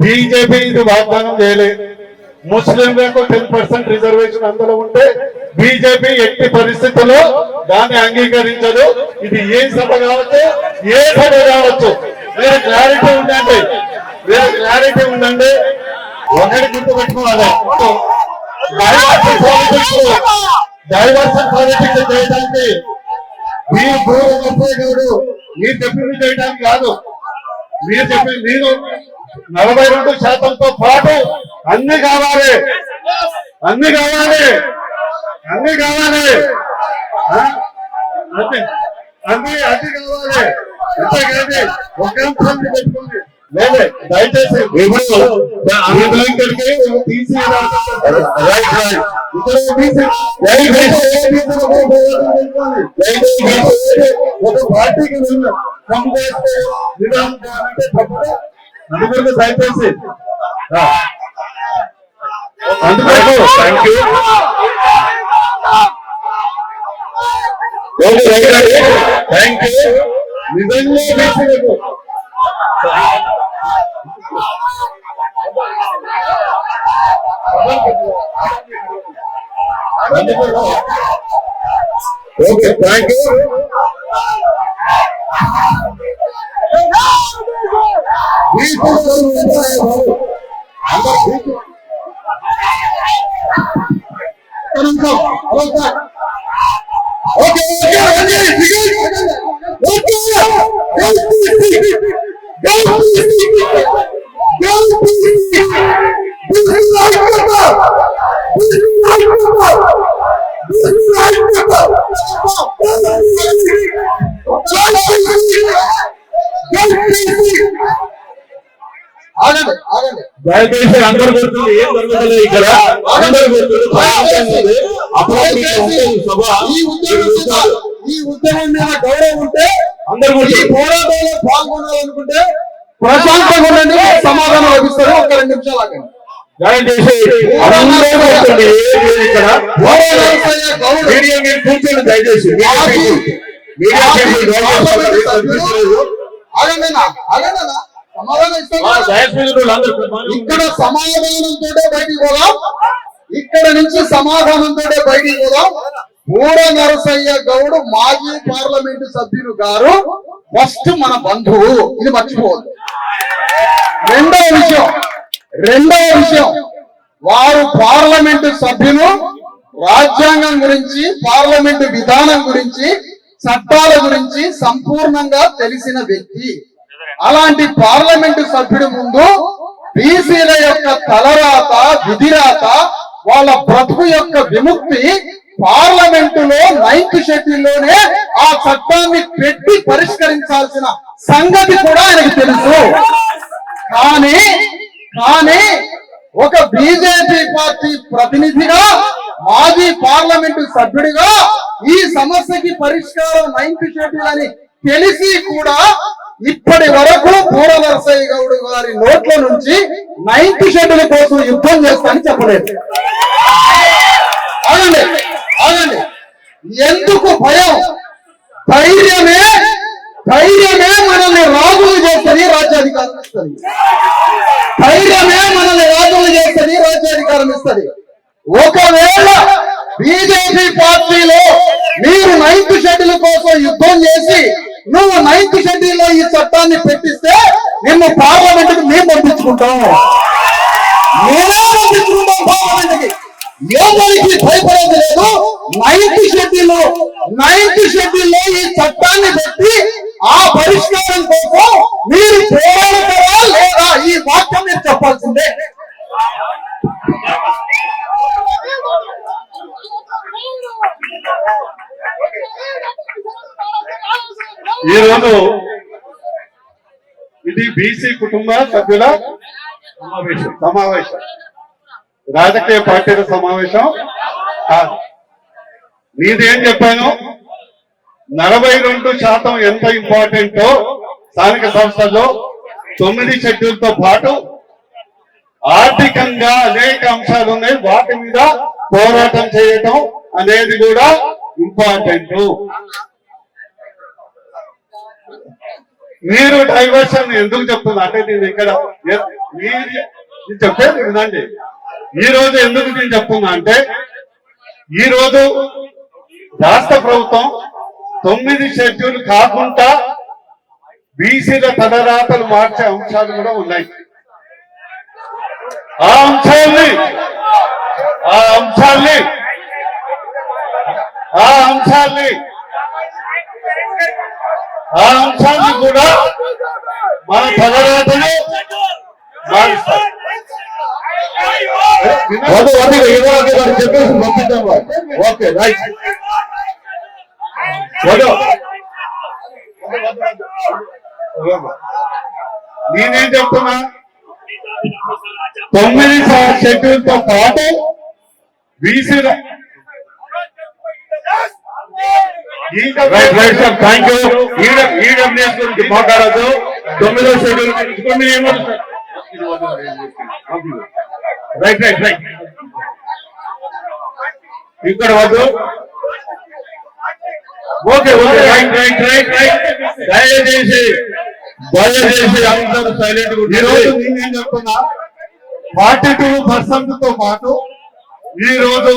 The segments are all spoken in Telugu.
బీజేపీ ఇది వాగ్దానం చేయలేదు ముస్లింలకు టెన్ పర్సెంట్ రిజర్వేషన్ అందులో ఉంటే బీజేపీ ఎట్టి పరిస్థితుల్లో దాన్ని అంగీకరించదు. ఇది ఏ సభ కావచ్చు ఏ సభ కావచ్చు? మీరు క్లారిటీ ఉండండి మీరు క్లారిటీ ఉండండి ఒకటి గుర్తు పెట్టుకోవాలి డైవర్షన్ పాలిటిక్స్ డైవర్షన్ పాలిటిక్స్ చేయడానికి మీరు గౌడు మీరు చెప్పింది చేయడానికి కాదు. మీరు చెప్పింది మీరు నలభై రెండు శాతంతో పాటు అన్ని కావాలి. అన్ని కావాలి. అన్ని కావాలి? అన్ని అన్ని కావాలి. అంతేకాదు ఒక అంశాన్ని పెట్టుకోండి. దయచేసి. తీసి ఒక పార్టీకి వెళ్ళి అందుకొరకు దయచేసి ఆ. అందుకొరకు థ్యాంక్ యూ థ్యాంక్ యూ నిజంగా okay thank you okay okay రండి ఓకే ఆగండి ఆగండి దయచేసి అందరు గుర్తుంది ఏం జరుగుతుంది ఇక్కడ అందరు ఈ ఉద్యమం మీద గౌరవం ఉంటే ఈ పోరాటంలో పాల్గొనాలనుకుంటే ప్రశాంతంగా ఉండండి. సమాధానం లభిస్తారు ఒక రెండు నిమిషాలు ఆగండి. దయచేసి. కూర్చోండి మీడియా ఇక్కడ సమాధానంతో బయటికి పోదాం. ఇక్కడ నుంచి సమాధానంతో బయటికి పోదాం. పూర నరసయ్య గౌడ్ మాజీ పార్లమెంటు సభ్యులు గారు ఫస్ట్ మన బంధువు. ఇది మర్చిపోవద్దు. రెండవ విషయం రెండవ విషయం. వారు పార్లమెంటు సభ్యులు రాజ్యాంగం గురించి పార్లమెంటు విధానం గురించి చట్టాల గురించి సంపూర్ణంగా తెలిసిన వ్యక్తి. అలాంటి పార్లమెంటు సభ్యుడి ముందు బీసీల యొక్క తలరాత విధిరాత వాళ్ళ బ్రతుకు యొక్క విముక్తి పార్లమెంటులో నైన్త్ షెడ్యూల్లోనే ఆ చట్టాన్ని పెట్టి పరిష్కరించాల్సిన సంగతి కూడా ఆయనకు తెలుసు. కానీ కానీ ఒక బీజేపీ పార్టీ ప్రతినిధిగా మాజీ పార్లమెంటు సభ్యుడిగా ఈ సమస్యకి పరిష్కారం నైన్త్ షెడ్యూల్ అని తెలిసి కూడా ఇప్పటి వరకు పూర నరసయ్య గౌడ్ గారి నోట్ల నుంచి నైన్త్ షెడ్యూల్ కోసం యుద్ధం చేస్తానని చెప్పలేదు. అవునండి అవునండి ఎందుకు భయం? ధైర్యమే ధైర్యమే మనల్ని రాజులు చేస్తుంది రాజ్యాధికారం ఇస్తుంది. ధైర్యమే మనల్ని రాజులు చేస్తుంది రాజ్యాధికారం ఇస్తుంది. ఒకవేళ బీజేపీ పార్టీలో మీరు నైన్త్ షెడ్యూల్ కోసం యుద్ధం చేసి నువ్వు నైన్త్ షెడ్యూల్లో ఈ చట్టాన్ని పెట్టిస్తే నిన్ను పార్లమెంట్కి మేము పంపించుకుంటాం. మేమే పంపించుకుంటాం పార్లమెంట్కి ఎవరికి భయపడేది లేదు. నైన్త్ షెడ్యూల్ నైన్త్ షెడ్యూల్లో ఈ చట్టాన్ని పెట్టి ఆ పరిష్కారం కోసం మీరు పోరాడతారా లేదా ఈ వాక్యం మీరు చెప్పాల్సిందే ఈ రోజు ఇది బీసీ కుటుంబ సభ్యుల సమావేశం. సమావేశం. రాజకీయ పార్టీల సమావేశం. కాదు నీదేం చెప్పాను? నలభై రెండు శాతం ఎంత ఇంపార్టెంటో స్థానిక సంస్థల్లో తొమ్మిది షెడ్యూల్తో పాటు ఆర్థికంగా అనేక అంశాలు ఉన్నాయి. వాటి మీద పోరాటం చేయటం అనేది కూడా ఇంపార్టెంట్. మీరు డైవర్షన్ ఎందుకు చెప్తున్నా అంటే నేను ఇక్కడ మీరు నేను చెప్పేది వినండి. ఈ రోజు ఎందుకు నేను చెప్తున్నా అంటే ఈ రోజు రాష్ట్ర ప్రభుత్వం తొమ్మిది షెడ్యూల్ కాకుండా బీసీల తలరాతలు మార్చే అంశాలు కూడా ఉన్నాయి. ఆ అంశాల్ని ఆ అంశాల్ని ఆ అంశాల్ని ఆ అంశాన్ని కూడా మన తలరాతలు మారుస్తారు చెప్పేసి పంపిద్దాం ఓకే రైట్. నేనేం చెప్తున్నా? తొమ్మిది షెడ్యూల్తో పాటు BC right right sir thank you EWS గురించి మాట్లాడద్దు. తొమ్మిదో షెడ్యూల్ రైట్ రైట్ రైట్ ఇక్కడ వద్దు. Okay okay right right right right దయచేసి దయచేసి అందరూ సైలెంట్ నేనేం చెప్తున్నా ఫార్టీ టూ పర్సెంట్తో పాటు ఈ రోజు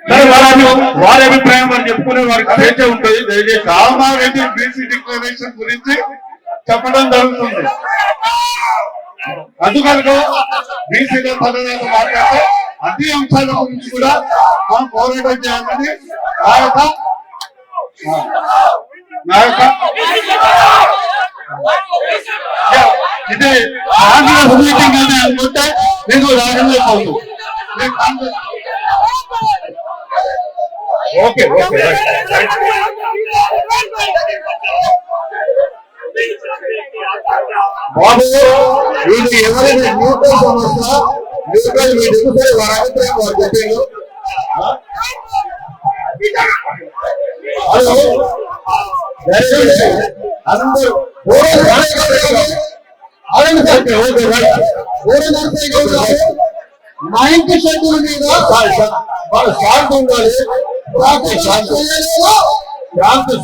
మరి వారి వారి అభిప్రాయం అని చెప్పుకునే వారికి స్వేచ్ఛ ఉంటుంది. దయచేసి కామారెడ్డి బీసీ డిక్లరేషన్ గురించి చెప్పడం జరుగుతుంది. అందుకనుక బీసీలో పదనాలు మాట్లాడితే అన్ని అంశాల గురించి కూడా మనం పోరాటం చేయాలని నా యొక్క నా యొక్క ఇది కాంగ్రెస్ మీటింగ్ అని అనుకుంటే మీకు రాజకీయ పోతుంది కాంగ్రెస్ ఓకే ఓకే బాబు వీళ్ళు ఎవరైనా న్యూట్రల్ సమస్య న్యూట్రల్ మీటింగ్ సరే వారి అభిప్రాయం వారు చెప్పారు హలో? అందరూ గారు నైన్త్ షెడ్యూల్ మీద శాంతి ఉండాలి. ప్రార్థన శాంతి చేయలేదు శాంతి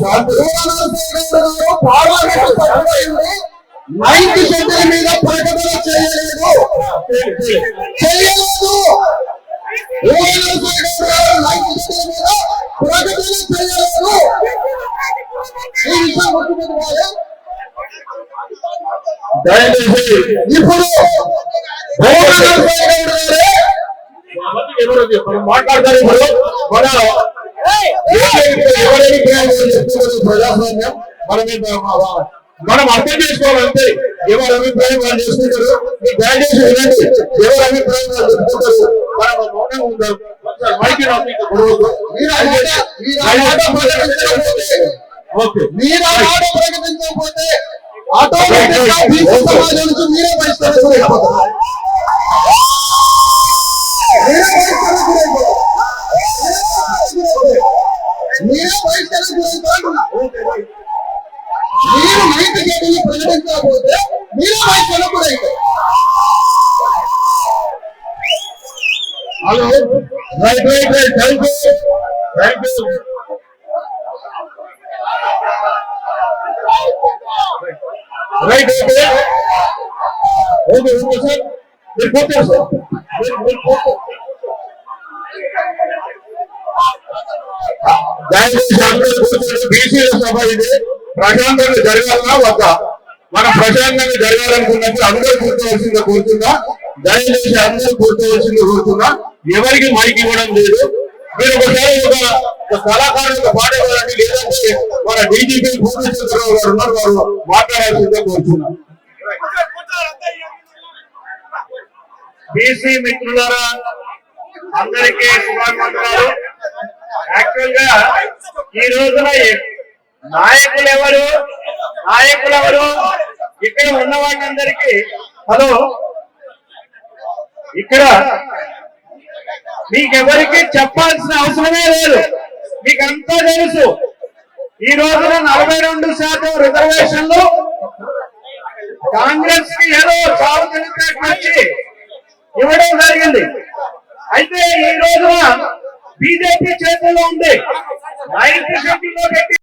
నైన్త్ షెడ్యూల్ మీద ప్రకటన చేయలేదు చేయలేదు నైన్త్ షెడ్యూల్ మీద ప్రకటన చేయలేదు దయచేసి ఇప్పుడు ఎవరు మాట్లాడతారు ఇప్పుడు మన ఎవరైనా ప్రజాస్వామ్యం మనం మనం అర్థం చేసుకోవాలంటే ఎవరి అభిప్రాయం వాళ్ళు చేసుకుంటారు మీరు దయచేసి వినండి ఎవరి అభిప్రాయం వాళ్ళు చెప్పుకుంటారు మనం మౌనంగా ఉందాం. ప్రకటించకపోతే ఆటోమేటిక్గా మీరే బహిష్కరణ hello. Right right right thank you thank you right okay okay okay sir మీరు పోతారు సార్ మీరు- పోతారు. దయచేసి అందరూ బీసీల సభ ఇది ప్రశాంతంగా జరగాలన్నా ఒక మనం ప్రశాంతంగా జరగాలనుకున్నప్పుడు అందరూ కూర్చోవలసిందిగా కోరుతున్నా దయచేసి అందరూ కూర్చోవలసిందిగా కోరుతున్నా ఎవరికి మైక్ ఇవ్వడం లేదు. మీరు ఒకసారి ఒక కళాకారులు కళాకారుడు ఒక పాట లేదంటే మన డీజీపీ భూమేశ్వరరావు గారు ఉన్నారు. వారు మాట్లాడాల్సిందే కోరుతున్నా. బీసీ మిత్రులారా అందరికీ శుభాకాంక్షలు. యాక్చువల్గా ఈ రోజున నాయకులు ఎవరు? నాయకులు ఎవరు? ఇక్కడ ఉన్న వాళ్ళందరికీ హలో. ఇక్కడ మీకెవరికి చెప్పాల్సిన అవసరమే లేదు. మీకు అంతా తెలుసు. ఈ రోజున నలభై రెండు శాతం రిజర్వేషన్లు కాంగ్రెస్కి ఏదో చావు తెలిపేట్టు ఇవ్వడం జరిగింది. అయితే ఈ రోజున బీజేపీ చేతుల్లో ఉంది. నైన్త్ షెడ్యూల్లో పెట్టి